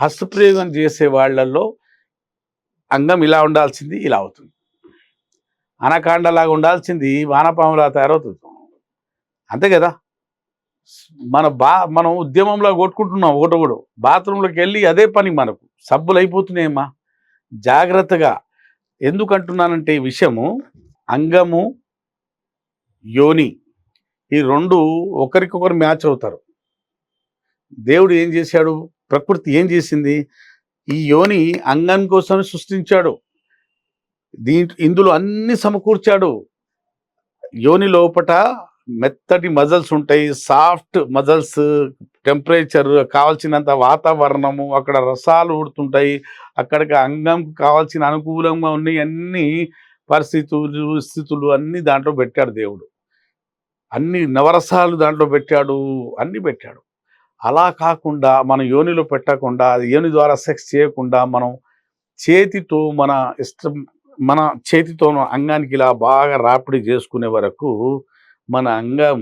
హస్తప్రయోగం చేసే వాళ్ళల్లో అంగం ఇలా ఉండాల్సింది ఇలా అవుతుంది. అనకాండలాగా ఉండాల్సింది వానపాములా తయారవుతుంది. అంతే కదా? మన బా మనం ఉద్యమంలో కొట్టుకుంటున్నాం ఒకటొకడు బాత్రూంలోకి వెళ్ళి అదే పని మనకు. సబ్బులు అయిపోతున్నాయమ్మా జాగ్రత్తగా. ఎందుకంటున్నానంటే ఈ విషయము అంగము యోని ఈ రెండు ఒకరికొకరు మ్యాచ్ అవుతారు. దేవుడు ఏం చేశాడు? ప్రకృతి ఏం చేసింది? ఈ యోని అంగం కోసం సృష్టించాడు. దీంట్లో ఇందులో అన్ని సమకూర్చాడు. యోని లోపట మెత్తటి మజల్స్ ఉంటాయి. సాఫ్ట్ మజల్స్ టెంపరేచర్ కావాల్సినంత వాతావరణము అక్కడ రసాలు ఊడుతుంటాయి. అక్కడికి అంగం కావాల్సిన అనుకూలంగా ఉన్నాయి అన్ని పరిస్థితులు స్థితులు అన్ని దాంట్లో పెట్టాడు దేవుడు. అన్ని నవరసాలు దాంట్లో పెట్టాడు. అన్ని పెట్టాడు. అలా కాకుండా మన యోనిలో పెట్టకుండా యోని ద్వారా సెక్స్ చేయకుండా మనం చేతితో మన ఇష్టం మన చేతితో అంగానికి ఇలా బాగా రాపిడి చేసుకునే వరకు మన అంగం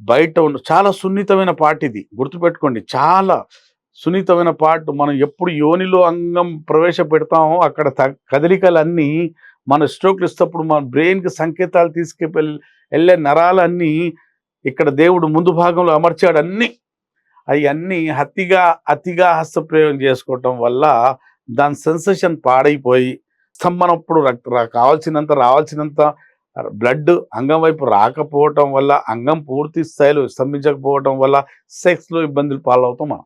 బయట ఉన్న చాలా సున్నితమైన పార్ట్ ఇది. గుర్తుపెట్టుకోండి చాలా సున్నితమైన పార్ట్. మనం ఎప్పుడు యోనిలో అంగం ప్రవేశపెడతామో అక్కడ త- కదలికలన్నీ మన స్ట్రోక్లు ఇస్తప్పుడు మన బ్రెయిన్కి సంకేతాలు తీసుకెళ్ళి వెళ్ళే నరాలన్నీ ఇక్కడ దేవుడు ముందు భాగంలో అమర్చాడు అన్నీ అవన్నీ అతిగా అతిగా హస్తప్రయోగం చేసుకోవటం వల్ల దాని సెన్సేషన్ పాడైపోయి స్తంభనప్పుడు రక్త కావాల్సినంత రావాల్సినంత బ్లడ్ అంగం వైపు రాకపోవటం వల్ల అంగం పూర్తి స్థాయిలో స్తంభించకపోవటం వల్ల సెక్స్లో ఇబ్బందులు పాలవుతాం మనం.